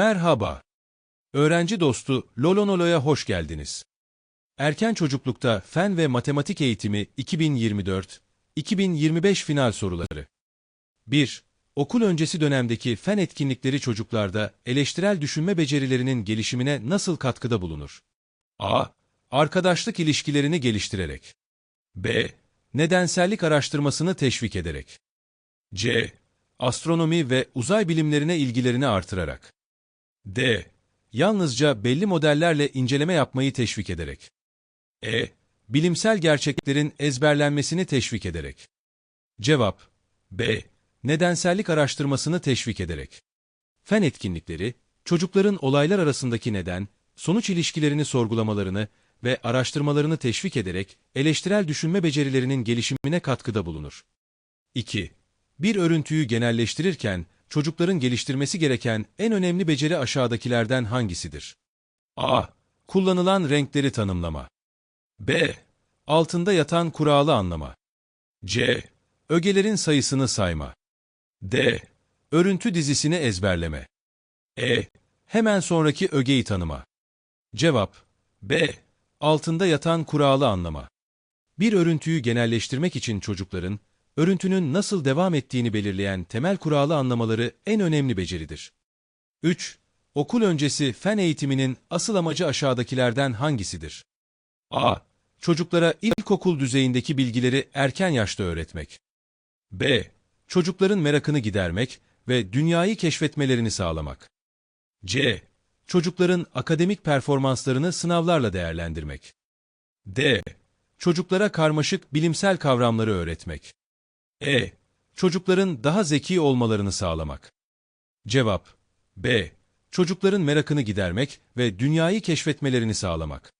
Merhaba. Öğrenci dostu Lolonolo'ya hoş geldiniz. Erken çocuklukta fen ve matematik eğitimi 2024-2025 final soruları. 1. Okul öncesi dönemdeki fen etkinlikleri çocuklarda eleştirel düşünme becerilerinin gelişimine nasıl katkıda bulunur? A. Arkadaşlık ilişkilerini geliştirerek. B. Nedensellik araştırmasını teşvik ederek. C. Astronomi ve uzay bilimlerine ilgilerini artırarak. D. Yalnızca belli modellerle inceleme yapmayı teşvik ederek. E. Bilimsel gerçeklerin ezberlenmesini teşvik ederek. Cevap B. Nedensellik araştırmasını teşvik ederek. Fen etkinlikleri, çocukların olaylar arasındaki neden, sonuç ilişkilerini sorgulamalarını ve araştırmalarını teşvik ederek eleştirel düşünme becerilerinin gelişimine katkıda bulunur. 2. Bir örüntüyü genelleştirirken çocukların geliştirmesi gereken en önemli beceri aşağıdakilerden hangisidir? A. Kullanılan renkleri tanımlama. B. Altında yatan kuralı anlama. C. Ögelerin sayısını sayma. D. Örüntü dizisini ezberleme. E. Hemen sonraki ögeyi tanıma. Cevap B. Altında yatan kuralı anlama. Bir örüntüyü genelleştirmek için çocukların, örüntünün nasıl devam ettiğini belirleyen temel kuralı anlamaları en önemli beceridir. 3. Okul öncesi fen eğitiminin asıl amacı aşağıdakilerden hangisidir? A. Çocuklara ilkokul düzeyindeki bilgileri erken yaşta öğretmek. B. Çocukların merakını gidermek ve dünyayı keşfetmelerini sağlamak. C. Çocukların akademik performanslarını sınavlarla değerlendirmek. D. Çocuklara karmaşık bilimsel kavramları öğretmek. E. Çocukların daha zeki olmalarını sağlamak. Cevap B. Çocukların merakını gidermek ve dünyayı keşfetmelerini sağlamak.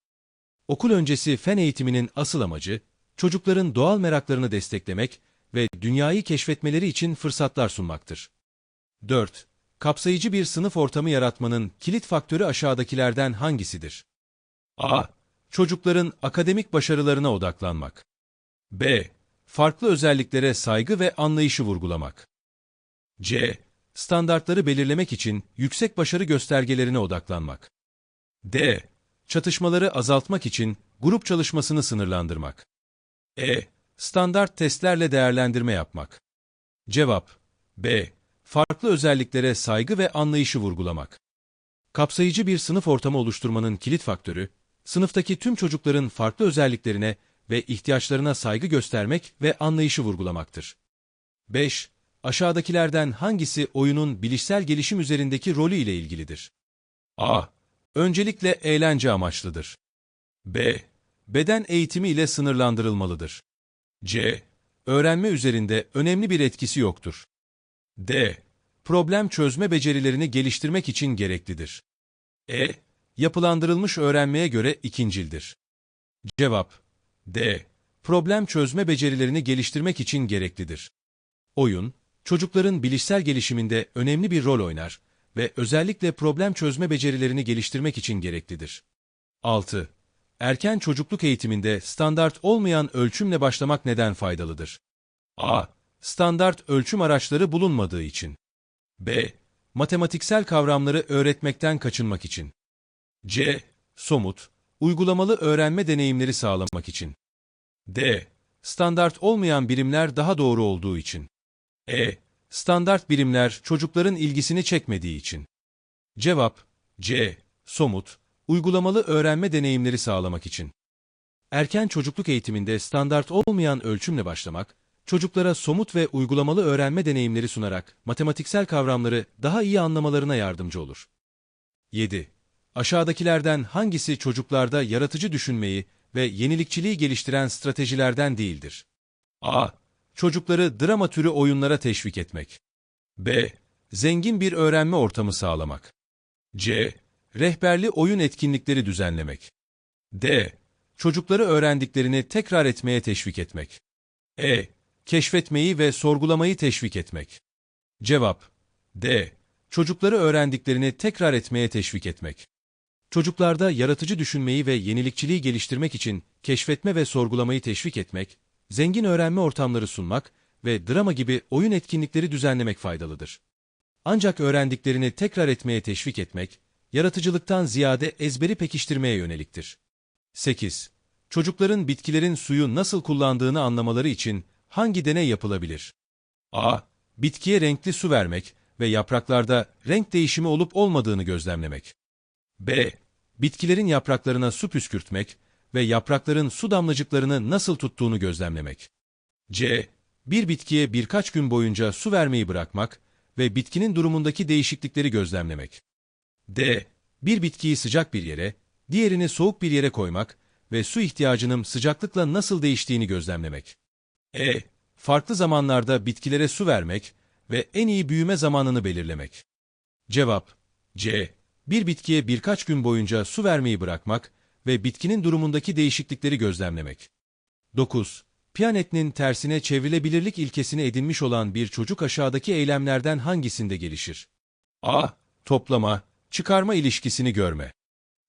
Okul öncesi fen eğitiminin asıl amacı, çocukların doğal meraklarını desteklemek ve dünyayı keşfetmeleri için fırsatlar sunmaktır. 4. Kapsayıcı bir sınıf ortamı yaratmanın kilit faktörü aşağıdakilerden hangisidir? A. Çocukların akademik başarılarına odaklanmak. B. Farklı özelliklere saygı ve anlayışı vurgulamak. C. Standartları belirlemek için yüksek başarı göstergelerine odaklanmak. D. Çatışmaları azaltmak için grup çalışmasını sınırlandırmak. E. Standart testlerle değerlendirme yapmak. Cevap B. Farklı özelliklere saygı ve anlayışı vurgulamak. Kapsayıcı bir sınıf ortamı oluşturmanın kilit faktörü, sınıftaki tüm çocukların farklı özelliklerine ve ihtiyaçlarına saygı göstermek ve anlayışı vurgulamaktır. 5. Aşağıdakilerden hangisi oyunun bilişsel gelişim üzerindeki rolü ile ilgilidir? A. Öncelikle eğlence amaçlıdır. B. Beden eğitimi ile sınırlandırılmalıdır. C. Öğrenme üzerinde önemli bir etkisi yoktur. D. Problem çözme becerilerini geliştirmek için gereklidir. E. Yapılandırılmış öğrenmeye göre ikincildir. Cevap D. Problem çözme becerilerini geliştirmek için gereklidir. Oyun, çocukların bilişsel gelişiminde önemli bir rol oynar ve özellikle problem çözme becerilerini geliştirmek için gereklidir. 6. Erken çocukluk eğitiminde standart olmayan ölçümle başlamak neden faydalıdır? A. Standart ölçüm araçları bulunmadığı için. B. Matematiksel kavramları öğretmekten kaçınmak için. C. Somut, uygulamalı öğrenme deneyimleri sağlamak için. D. Standart olmayan birimler daha doğru olduğu için. E. Standart birimler çocukların ilgisini çekmediği için. Cevap C. Somut, uygulamalı öğrenme deneyimleri sağlamak için. Erken çocukluk eğitiminde standart olmayan ölçümle başlamak, çocuklara somut ve uygulamalı öğrenme deneyimleri sunarak matematiksel kavramları daha iyi anlamalarına yardımcı olur. 7. Aşağıdakilerden hangisi çocuklarda yaratıcı düşünmeyi ve yenilikçiliği geliştiren stratejilerden değildir? A. Çocukları drama türü oyunlara teşvik etmek. B. Zengin bir öğrenme ortamı sağlamak. C. Rehberli oyun etkinlikleri düzenlemek. D. Çocukları öğrendiklerini tekrar etmeye teşvik etmek. E. Keşfetmeyi ve sorgulamayı teşvik etmek. Cevap D. Çocukları öğrendiklerini tekrar etmeye teşvik etmek. Çocuklarda yaratıcı düşünmeyi ve yenilikçiliği geliştirmek için keşfetme ve sorgulamayı teşvik etmek, zengin öğrenme ortamları sunmak ve drama gibi oyun etkinlikleri düzenlemek faydalıdır. Ancak öğrendiklerini tekrar etmeye teşvik etmek, yaratıcılıktan ziyade ezberi pekiştirmeye yöneliktir. 8. Çocukların bitkilerin suyu nasıl kullandığını anlamaları için hangi deney yapılabilir? A. Bitkiye renkli su vermek ve yapraklarda renk değişimi olup olmadığını gözlemlemek. B. Bitkilerin yapraklarına su püskürtmek ve yaprakların su damlacıklarını nasıl tuttuğunu gözlemlemek. C. Bir bitkiye birkaç gün boyunca su vermeyi bırakmak ve bitkinin durumundaki değişiklikleri gözlemlemek. D. Bir bitkiyi sıcak bir yere, diğerini soğuk bir yere koymak ve su ihtiyacının sıcaklıkla nasıl değiştiğini gözlemlemek. E. Farklı zamanlarda bitkilere su vermek ve en iyi büyüme zamanını belirlemek. Cevap C. Bir bitkiye birkaç gün boyunca su vermeyi bırakmak ve bitkinin durumundaki değişiklikleri gözlemlemek. 9. Piyanet'in tersine çevrilebilirlik ilkesini edinmiş olan bir çocuk aşağıdaki eylemlerden hangisinde gelişir? A. Toplama, çıkarma ilişkisini görme.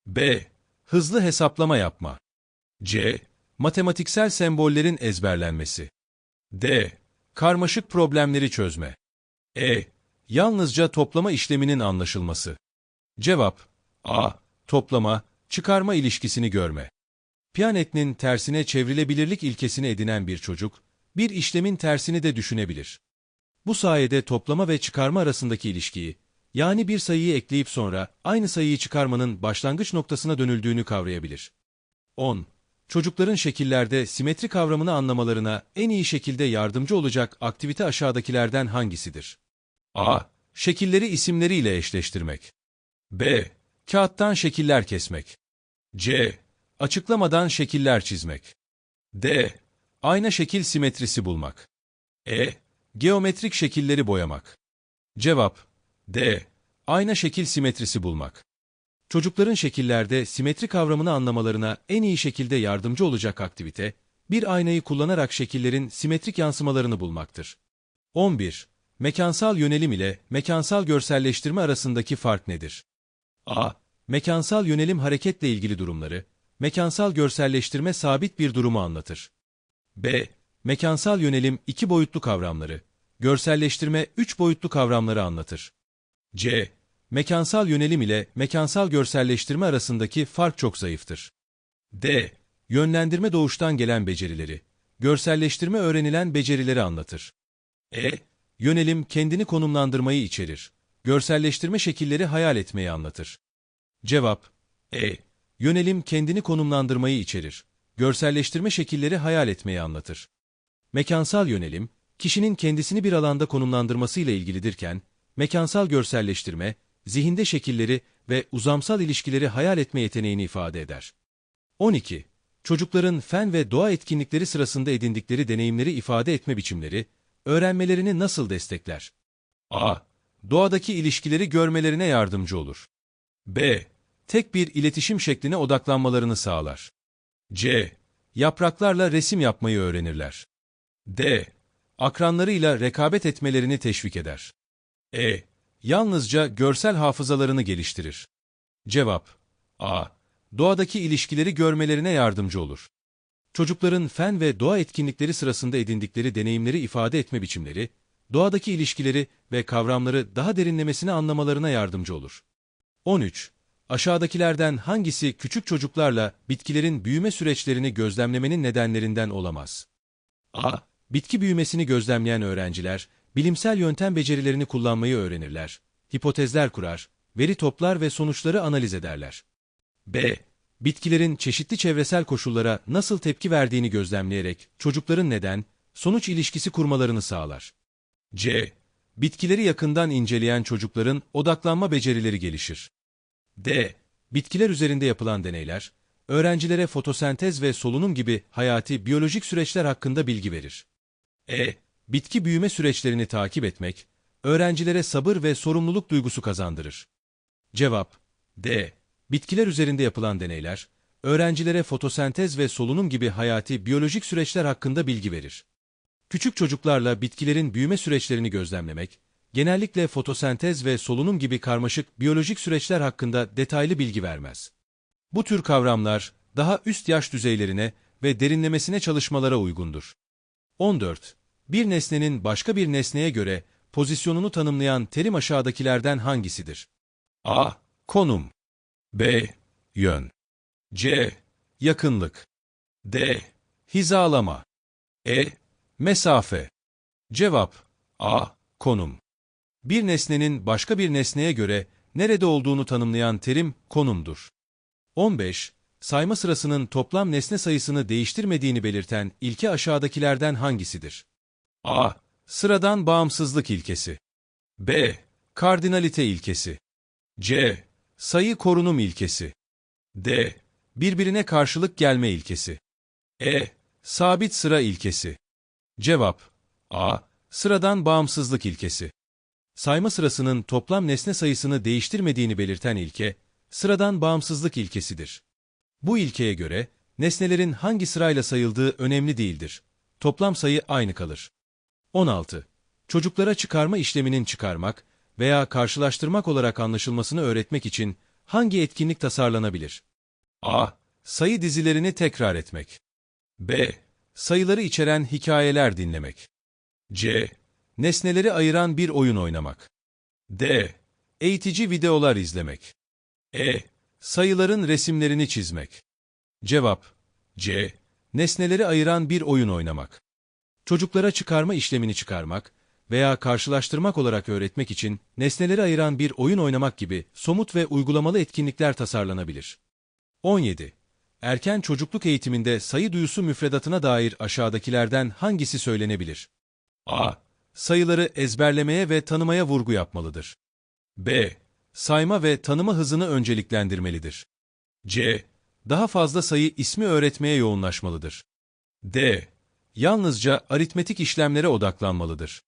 B. Hızlı hesaplama yapma. C. Matematiksel sembollerin ezberlenmesi. D. Karmaşık problemleri çözme. E. Yalnızca toplama işleminin anlaşılması. Cevap A. Toplama, çıkarma ilişkisini görme. Piyanet'in tersine çevrilebilirlik ilkesini edinen bir çocuk, bir işlemin tersini de düşünebilir. Bu sayede toplama ve çıkarma arasındaki ilişkiyi, yani bir sayıyı ekleyip sonra aynı sayıyı çıkarmanın başlangıç noktasına dönüldüğünü kavrayabilir. 10. Çocukların şekillerde simetri kavramını anlamalarına en iyi şekilde yardımcı olacak aktivite aşağıdakilerden hangisidir? A. Şekilleri isimleriyle eşleştirmek. B. Kağıttan şekiller kesmek. C. Açıklamadan şekiller çizmek. D. Ayna şekil simetrisi bulmak. E. Geometrik şekilleri boyamak. Cevap D. Ayna şekil simetrisi bulmak. Çocukların şekillerde simetri kavramını anlamalarına en iyi şekilde yardımcı olacak aktivite, bir aynayı kullanarak şekillerin simetrik yansımalarını bulmaktır. 11. Mekansal yönelim ile mekansal görselleştirme arasındaki fark nedir? A. Mekansal yönelim hareketle ilgili durumları, mekansal görselleştirme sabit bir durumu anlatır. B. Mekansal yönelim iki boyutlu kavramları, görselleştirme üç boyutlu kavramları anlatır. C. Mekansal yönelim ile mekansal görselleştirme arasındaki fark çok zayıftır. D. Yönlendirme doğuştan gelen becerileri, görselleştirme öğrenilen becerileri anlatır. E. Yönelim kendini konumlandırmayı içerir. Görselleştirme şekilleri hayal etmeyi anlatır. Cevap E. Yönelim kendini konumlandırmayı içerir. Görselleştirme şekilleri hayal etmeyi anlatır. Mekansal yönelim, kişinin kendisini bir alanda konumlandırmasıyla ilgilidirken, mekansal görselleştirme, zihinde şekilleri ve uzamsal ilişkileri hayal etme yeteneğini ifade eder. 12. Çocukların fen ve doğa etkinlikleri sırasında edindikleri deneyimleri ifade etme biçimleri, öğrenmelerini nasıl destekler? A. Doğadaki ilişkileri görmelerine yardımcı olur. B. Tek bir iletişim şekline odaklanmalarını sağlar. C. Yapraklarla resim yapmayı öğrenirler. D. Akranlarıyla rekabet etmelerini teşvik eder. E. Yalnızca görsel hafızalarını geliştirir. Cevap A. Doğadaki ilişkileri görmelerine yardımcı olur. Çocukların fen ve doğa etkinlikleri sırasında edindikleri deneyimleri ifade etme biçimleri, doğadaki ilişkileri ve kavramları daha derinlemesine anlamalarına yardımcı olur. 13. Aşağıdakilerden hangisi küçük çocuklarla bitkilerin büyüme süreçlerini gözlemlemenin nedenlerinden olamaz? A. Bitki büyümesini gözlemleyen öğrenciler, bilimsel yöntem becerilerini kullanmayı öğrenirler, hipotezler kurar, veri toplar ve sonuçları analiz ederler. B. Bitkilerin çeşitli çevresel koşullara nasıl tepki verdiğini gözlemleyerek çocukların neden, sonuç ilişkisi kurmalarını sağlar. C. Bitkileri yakından inceleyen çocukların odaklanma becerileri gelişir. D. Bitkiler üzerinde yapılan deneyler, öğrencilere fotosentez ve solunum gibi hayati biyolojik süreçler hakkında bilgi verir. E. Bitki büyüme süreçlerini takip etmek, öğrencilere sabır ve sorumluluk duygusu kazandırır. Cevap D. Bitkiler üzerinde yapılan deneyler, öğrencilere fotosentez ve solunum gibi hayati biyolojik süreçler hakkında bilgi verir. Küçük çocuklarla bitkilerin büyüme süreçlerini gözlemlemek, genellikle fotosentez ve solunum gibi karmaşık biyolojik süreçler hakkında detaylı bilgi vermez. Bu tür kavramlar daha üst yaş düzeylerine ve derinlemesine çalışmalara uygundur. 14. Bir nesnenin başka bir nesneye göre pozisyonunu tanımlayan terim aşağıdakilerden hangisidir? A. Konum B. Yön C. Yakınlık D. Hizalama E. Mesafe Cevap A. Konum Bir nesnenin başka bir nesneye göre nerede olduğunu tanımlayan terim konumdur. 15. Sayma sırasının toplam nesne sayısını değiştirmediğini belirten ilke aşağıdakilerden hangisidir? A. Sıradan bağımsızlık ilkesi. B. Kardinalite ilkesi. C. Sayı korunum ilkesi. D. Birbirine karşılık gelme ilkesi. E. Sabit sıra ilkesi. Cevap A. Sıradan bağımsızlık ilkesi. Sayma sırasının toplam nesne sayısını değiştirmediğini belirten ilke, sıradan bağımsızlık ilkesidir. Bu ilkeye göre, nesnelerin hangi sırayla sayıldığı önemli değildir. Toplam sayı aynı kalır. 16. Çocuklara çıkarma işleminin çıkarmak veya karşılaştırmak olarak anlaşılmasını öğretmek için hangi etkinlik tasarlanabilir? A. Sayı dizilerini tekrar etmek. B. Sayıları içeren hikayeler dinlemek. C. Nesneleri ayıran bir oyun oynamak. D. Eğitici videolar izlemek. E. Sayıların resimlerini çizmek. Cevap C. Nesneleri ayıran bir oyun oynamak. Çocuklara çıkarma işlemini çıkarmak veya karşılaştırmak olarak öğretmek için nesneleri ayıran bir oyun oynamak gibi somut ve uygulamalı etkinlikler tasarlanabilir. 17. Erken çocukluk eğitiminde sayı duyusu müfredatına dair aşağıdakilerden hangisi söylenebilir? A. Sayıları ezberlemeye ve tanımaya vurgu yapmalıdır. B. Sayma ve tanıma hızını önceliklendirmelidir. C. Daha fazla sayı ismi öğretmeye yoğunlaşmalıdır. D. Yalnızca aritmetik işlemlere odaklanmalıdır.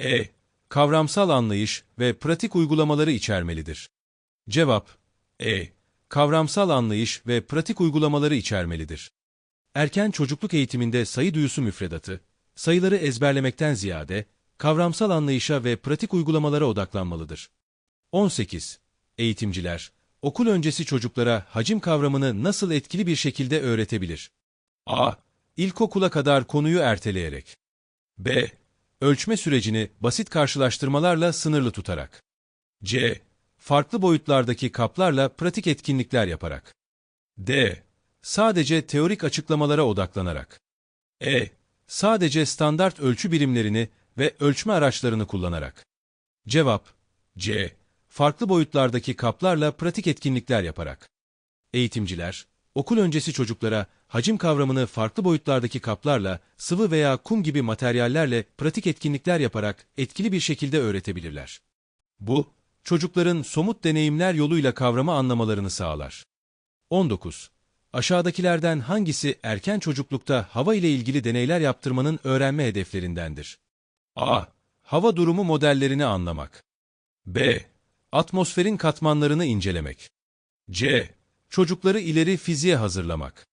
E. Kavramsal anlayış ve pratik uygulamaları içermelidir. Cevap E. Kavramsal anlayış ve pratik uygulamaları içermelidir. Erken çocukluk eğitiminde sayı duyusu müfredatı, sayıları ezberlemekten ziyade kavramsal anlayışa ve pratik uygulamalara odaklanmalıdır. 18. Eğitimciler, okul öncesi çocuklara hacim kavramını nasıl etkili bir şekilde öğretebilir? A. İlkokula kadar konuyu erteleyerek. B. Ölçme sürecini basit karşılaştırmalarla sınırlı tutarak. C. Farklı boyutlardaki kaplarla pratik etkinlikler yaparak. D. Sadece teorik açıklamalara odaklanarak. E. Sadece standart ölçü birimlerini ve ölçme araçlarını kullanarak. Cevap C. Farklı boyutlardaki kaplarla pratik etkinlikler yaparak. Eğitimciler, okul öncesi çocuklara hacim kavramını farklı boyutlardaki kaplarla, sıvı veya kum gibi materyallerle pratik etkinlikler yaparak etkili bir şekilde öğretebilirler. Bu, çocukların somut deneyimler yoluyla kavramı anlamalarını sağlar. 19. Aşağıdakilerden hangisi erken çocuklukta hava ile ilgili deneyler yaptırmanın öğrenme hedeflerindendir? A. Hava durumu modellerini anlamak. B. Atmosferin katmanlarını incelemek. C. Çocukları ileri fiziğe hazırlamak.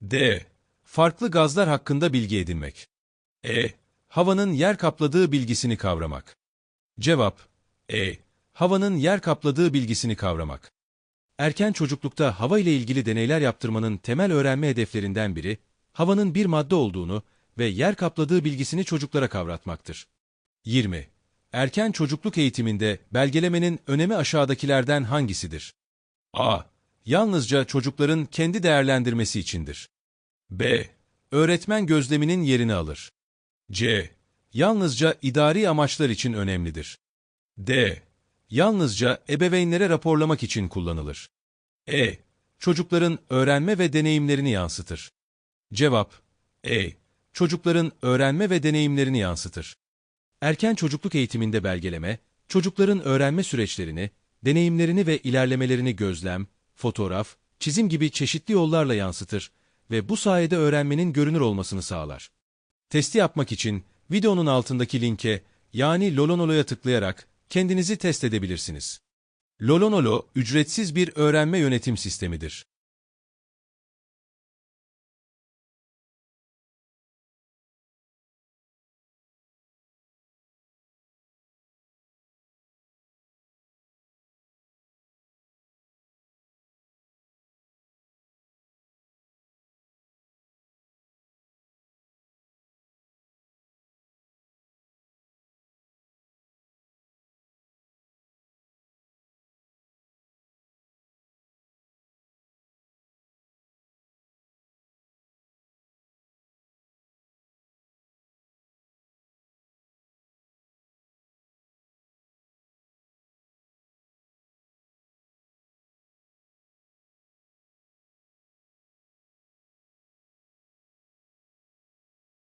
D. Farklı gazlar hakkında bilgi edinmek. E. Havanın yer kapladığı bilgisini kavramak. Cevap E. Havanın yer kapladığı bilgisini kavramak. Erken çocuklukta hava ile ilgili deneyler yaptırmanın temel öğrenme hedeflerinden biri, havanın bir madde olduğunu ve yer kapladığı bilgisini çocuklara kavratmaktır. 20. Erken çocukluk eğitiminde belgelemenin önemi aşağıdakilerden hangisidir? A. Yalnızca çocukların kendi değerlendirmesi içindir. B. Öğretmen gözleminin yerini alır. C. Yalnızca idari amaçlar için önemlidir. D. Yalnızca ebeveynlere raporlamak için kullanılır. E. Çocukların öğrenme ve deneyimlerini yansıtır. Cevap E. Çocukların öğrenme ve deneyimlerini yansıtır. Erken çocukluk eğitiminde belgeleme, çocukların öğrenme süreçlerini, deneyimlerini ve ilerlemelerini gözlem, fotoğraf, çizim gibi çeşitli yollarla yansıtır ve bu sayede öğrenmenin görünür olmasını sağlar. Testi yapmak için videonun altındaki linke yani Lolonolo'ya tıklayarak kendinizi test edebilirsiniz. Lolonolo, ücretsiz bir öğrenme yönetim sistemidir.